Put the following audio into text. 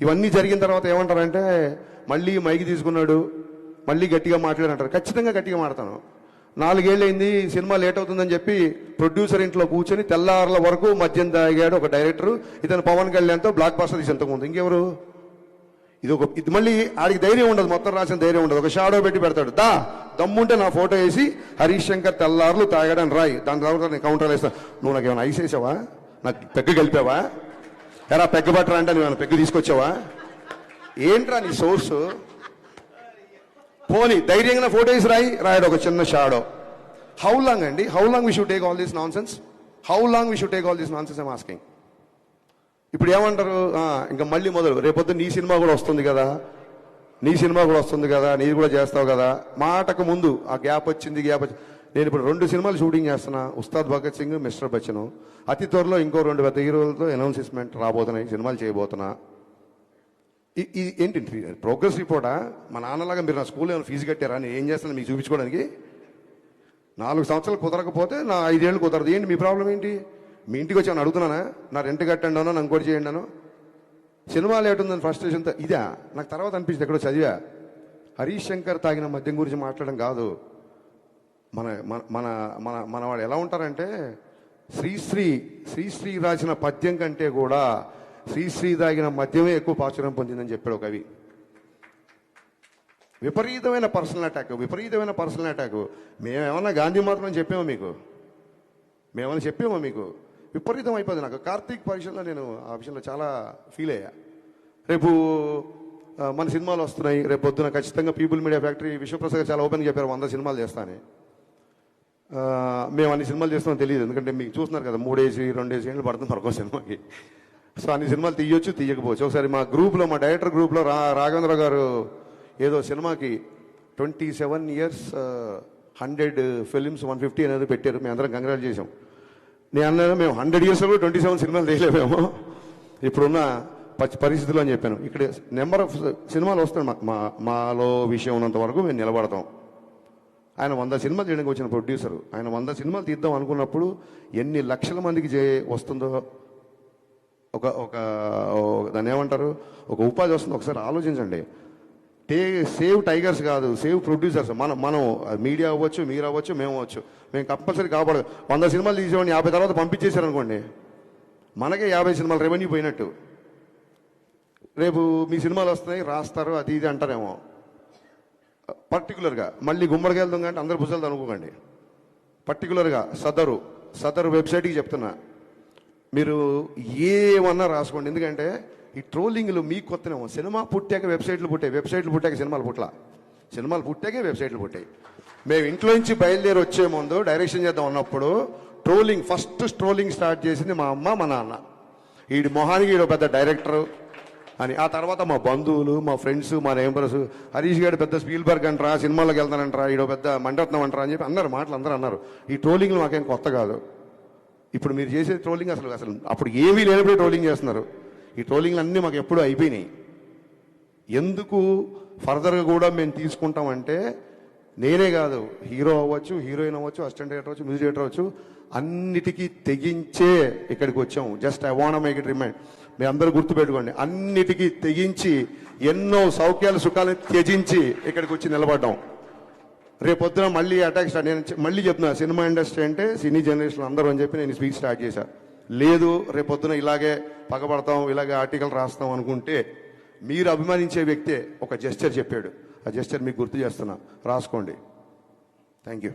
ఇవన్నీ జరిగిన తర్వాత ఏమంటారంటే మళ్ళీ మైకి తీసుకున్నాడు మళ్ళీ గట్టిగా మాట్లాడంటారు. ఖచ్చితంగా గట్టిగా మాడతాను నాలుగేళ్ళైంది సినిమా లేట్ అవుతుందని చెప్పి ప్రొడ్యూసర్ ఇంట్లో కూర్చొని తెల్లారుల వరకు మద్యం తాగాడు ఒక డైరెక్టర్. ఇతను పవన్ కళ్యాణ్తో బ్లాక్ బాస్టర్ తీసి ఎంతకుముందు ఇంకెవరు? ఇది ఒక ఇది మళ్ళీ ఆడికి ధైర్యం ఉండదు మొత్తం రాసిన ధైర్యం ఉండదు. ఒక షాడో పెట్టి పెడతాడు. దా దమ్ముంటే నా ఫోటో వేసి హరీష్ శంకర్ తెల్లారులు తాగాడని రాయి. దాని తర్వాత నేను కౌంటర్ వేస్తాను నువ్వు నాకు ఏమైనా ఐస్ వేసావా? నాకు పెగ్గు గెలిపావా ఎరా పెగ్గ పట్టరా అంటే నువ్వు పెగ్గు తీసుకొచ్చావా? ఏంట్రా నీ సోర్స్? పోనీ ధైర్యంగా ఫోటో వేసి రాయి. రాయడు ఒక చిన్న షాడో. హౌ లాంగ్ అండి? How long we should take all this nonsense how long we should take all this nonsense I'm asking ఇప్పుడు ఏమంటారు? ఇంకా మళ్ళీ మొదలు. రేపొద్దు నీ సినిమా కూడా వస్తుంది కదా? నీ సినిమా కూడా వస్తుంది కదా? నీది కూడా చేస్తావు కదా? మాటకు ముందు ఆ గ్యాప్ వచ్చింది గ్యాప్ వచ్చింది నేను ఇప్పుడు రెండు సినిమాలు షూటింగ్ చేస్తున్నా. ఉస్తాద్ భగత్ సింగ్ మిస్టర్ బచ్చను. అతి త్వరలో ఇంకో రెండు పెద్ద హీరోలతో అనౌన్స్మెంట్ రాబోతున్నాయి. సినిమాలు చేయబోతున్నా. ఇది ఏంటి ప్రోగ్రెస్ రిపోర్టా? మా నాన్నలాగా మీరు నా స్కూల్లో ఏమైనా ఫీజు కట్టారా? నేను ఏం చేస్తాను మీకు చూపించుకోవడానికి? నాలుగు సంవత్సరాలు కుదరకపోతే నా ఐదేళ్ళు కుదరదు. ఏంటి మీ ప్రాబ్లం ఏంటి? మీ ఇంటికి వచ్చి ఏమైనా అడుగుతున్నానా? నా రెంట్ కట్టండి అనో నాకు ఇంకోటి చేయండి సినిమాలు సినిమా లేట్ ఫ్రస్ట్రేషన్తో ఇదా? నాకు తర్వాత అనిపించింది ఎక్కడో చదివా. హరీష్ శంకర్ తాగిన మద్యం గురించి మాట్లాడడం కాదు. మన మన మన మన మనవాడు వాళ్ళు ఎలా ఉంటారంటే శ్రీశ్రీ శ్రీశ్రీ రాసిన పద్యం కంటే కూడా శ్రీశ్రీ తాగిన మద్యమే ఎక్కువ ప్రాచుర్యం పొందిందని చెప్పాడు ఒక కవి. విపరీతమైన పర్సనల్ అటాక్ విపరీతమైన పర్సనల్ అటాక్. మేమేమన్నా గాంధీ మాత్రం చెప్పామా మీకు? మేమన్నా చెప్పామా మీకు? విపరీతం అయిపోయింది నాకు. కార్తీక్ పరీక్షలో నేను ఆ విషయంలో చాలా ఫీల్ అయ్యా. రేపు మన సినిమాలు వస్తున్నాయి. రేపు పొద్దున ఖచ్చితంగా పీపుల్ మీడియా ఫ్యాక్టరీ విశ్వప్రసాద్ చాలా ఓపెన్గా చెప్పారు వంద సినిమాలు చేస్తానని మేము అన్ని సినిమాలు చేస్తామో తెలియదు. ఎందుకంటే మీకు చూస్తున్నారు కదా మూడేసి రెండేసి ఏళ్ళు పడుతుంది మరొక సినిమాకి. సో అన్ని సినిమాలు తీయొచ్చు తీయకపోవచ్చు. ఒకసారి మా గ్రూప్లో మా డైరెక్టర్ గ్రూప్లో రా రాఘవేంద్ర గారు ఏదో సినిమాకి twenty seven years hundred films one fifty అనేది పెట్టారు. మేము అందరం కంగ్రాట్ చేసాం నేను అన్నాను మేము హండ్రెడ్ ఇయర్స్ కూడా ట్వంటీ సెవెన్ సినిమాలు తీయలేమేమో. ఇప్పుడున్న పచ్చి పరిస్థితులు అని చెప్పాను. ఇక్కడ నెంబర్ ఆఫ్ సినిమాలు వస్తాయి మా మాలో విషయం ఉన్నంత వరకు మేము నిలబడతాం. ఆయన వంద సినిమాలు చేయడానికి వచ్చిన ప్రొడ్యూసర్ ఆయన వంద సినిమాలు తీద్దాం అనుకున్నప్పుడు ఎన్ని లక్షల మందికి చే వస్తుందో ఒక ఒక దాన్ని ఏమంటారు? ఒక ఉపాధి వస్తుంది. ఒకసారి ఆలోచించండి. టే సేవ్ టైగర్స్ కాదు సేవ్ ప్రొడ్యూసర్స్. మనం మనం మీడియా అవ్వచ్చు మీరు అవ్వచ్చు మేము అవ్వచ్చు. మేము కంపల్సరీ కాపాడు. వంద సినిమాలు తీసేవాడిని యాభై తర్వాత పంపించేశారు అనుకోండి మనకే యాభై సినిమాలు రెవెన్యూ పోయినట్టు. రేపు మీ సినిమాలు వస్తున్నాయి రాస్తారు అది ఇది అంటారేమో. పర్టికులర్గా మళ్ళీ గుమ్మడికి వెళ్దాం అంటే అందరు భుజాలు అనుకోకండి. పర్టికులర్గా సదరు సదరు వెబ్సైట్కి చెప్తున్నా. మీరు ఏమన్నా రాసుకోండి. ఎందుకంటే ఈ ట్రోలింగ్లు మీకు కొత్తనేమో. సినిమా పుట్టాక వెబ్సైట్లు పుట్టాయి. వెబ్సైట్లు పుట్టాక సినిమాలు పుట్ల సినిమాలు పుట్టాకే వెబ్సైట్లు పుట్టాయి. మేము ఇంట్లో నుంచి బయలుదేరి వచ్చే ముందు డైరెక్షన్ చేద్దాం అన్నప్పుడు ట్రోలింగ్ ఫస్ట్ ట్రోలింగ్ స్టార్ట్ చేసింది మా అమ్మ మా నాన్న. ఈడి మొహానికి ఈడు పెద్ద డైరెక్టర్. అని. ఆ తర్వాత మా బంధువులు మా ఫ్రెండ్స్ మా నేంబర్స్ హరీష్ గారు పెద్ద స్పీల్బర్గ్ అంటారా సినిమాలకు వెళ్తానంటారా ఈడో పెద్ద మండరత్నం అంటారా అని చెప్పి అన్నారు మాటలు అందరూ అన్నారు. ఈ ట్రోలింగ్లు మాకేం కొత్త కాదు. ఇప్పుడు మీరు చేసే ట్రోలింగ్ అసలు అసలు అప్పుడు ఏమీ లేనప్పుడు ట్రోలింగ్ చేస్తున్నారు. ఈ ట్రోలింగ్లు అన్నీ మాకు ఎప్పుడూ అయిపోయినాయి. ఎందుకు ఫర్దర్గా కూడా మేము తీసుకుంటామంటే నేనే కాదు. హీరో అవ్వచ్చు హీరోయిన్ అవ్వచ్చు అసిస్టెంట్ డైరెక్టర్ అవ్వచ్చు మ్యూజిక్ డైరెక్టర్ అవ్వచ్చు అన్నిటికీ తెగించే ఇక్కడికి వచ్చాము. Just I want make it remind. మీ అందరూ గుర్తుపెట్టుకోండి. అన్నిటికీ తెగించి ఎన్నో సౌఖ్యాలు సుఖాలను త్యజించి ఇక్కడికి వచ్చి నిలబడ్డాం. రేపొద్దున మళ్ళీ అటాక్ స్టార్ట్. నేను మళ్ళీ చెప్తున్నా సినిమా ఇండస్ట్రీ అంటే సినీ జనరేషన్ అందరూ అని చెప్పి నేను స్పీచ్ స్టార్ట్ చేశా. లేదు రేపొద్దున ఇలాగే పగబడతాం ఇలాగే ఆర్టికల్ రాస్తాం అనుకుంటే మీరు అభిమానించే వ్యక్తే ఒక జెస్చర్ చెప్పాడు. ఆ జెస్చర్ మీకు గుర్తు చేస్తున్నా. రాసుకోండి. Thank you